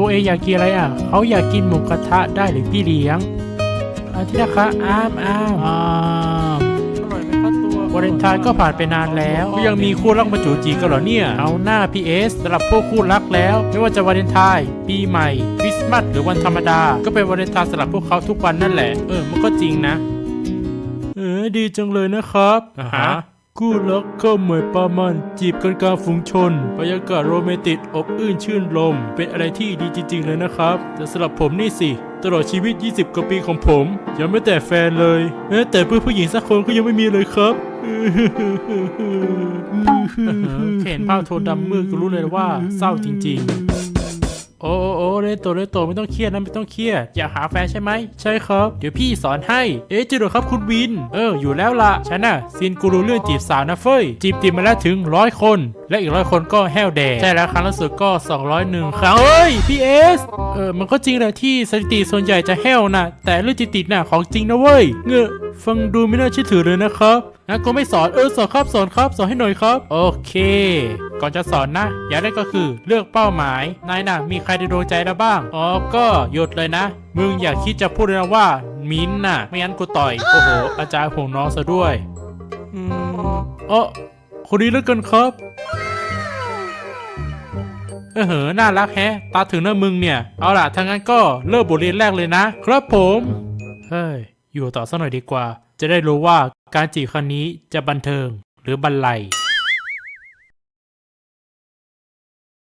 ตัวเองอยากกินอะไรอะเขาอยากกินหมูกระทะได้หรือพี่เลี้ยงอาที่นะคะอ้ามอ้ามอ้ามอร่อยไหมครับตัววาเลนไทน์ก็ผ่านไปนานแล้วก็ยังมีคู่รักมาจูจีกันเหรอเนี่ย เอาหน้าพีเอสสำหรับพวกคู่รักแล้ว ไม่ว่าจะวาเลนไทน์ปีใหม่คริสต์มาสหรือวันธรรมดา ก็เป็นวาเลนไทน์สำหรับพวกเขาทุกวันนั่นแหละ เออมันก็จริงนะ เออดีจังเลยนะครับอ่าฮะ คู่รักเข้าเหมยปามัน จีบกันกลางฝูงชนบรรยากาศโรแมนติกอบอื้นชื่นลม เป็นอะไรที่ดีจริง ๆ เลยนะครับ แต่สำหรับผมนี่สิ ตลอดชีวิต 20 กว่าปีของผม ยังไม่แต่แฟนเลย แม้แต่เพื่อนผู้หญิงสักคนก็ยังไม่มีเลยครับเห็นภาพโทนดำมืดก็รู้เลยว่าเศร้าจริง ๆ เลโตเลยโตไม่ต้องเครียดนะไม่ต้องเครียดอยากหาแฟนใช่ไหมใช่ครับ เดี๋ยวพี่สอนให้ เอ๊ะจริงเหรอครับคุณวิน เอออยู่แล้วล่ะฉันน่ะซีนกูรู้เรื่องจีบสาวนะเฟ้ยจีบจีบมาแล้วถึงร้อยคน และอีกร้อยคนก็แห้วแดงใช่แล้วครั้งล่าสุดก็ 201 ครั้งเอ้ยพี่เอสเออมันก็จริงแหละที่สถิติส่วนใหญ่จะแห้วนะแต่เรื่องจิตติดน่ะของจริงนะเว้ยเงอะ ฟังดูไม่น่าเชื่อถือเลยนะครับงั้นก็ไม่สอนเออสอนครับสอนครับสอนให้หน่อยครับ โอเค ก่อนจะสอนนะ อย่างแรกก็คือเลือกเป้าหมาย นายน่ะมีใครในดวงใจแล้วบ้าง อ๋อ ก็หยุดเลยนะ มึงอย่าคิดจะพูดเลยนะว่า มิ้นน่ะ ไม่งั้นกูต่อย โอ้โห อาจารย์ห่วงน้องซะด้วยอืมเออคนนี้แล้วกันครับเออเหอน่ารักแฮะ ตาถึงนะมึงเนี่ย เอาล่ะถ้างั้นก็เริ่มบทเรียนแรกเลยนะ ครับผม เฮ้ย อยู่ต่อสักหน่อยดีกว่า จะได้รู้ว่าการจีบครั้งนี้จะบันเทิงหรือบันไล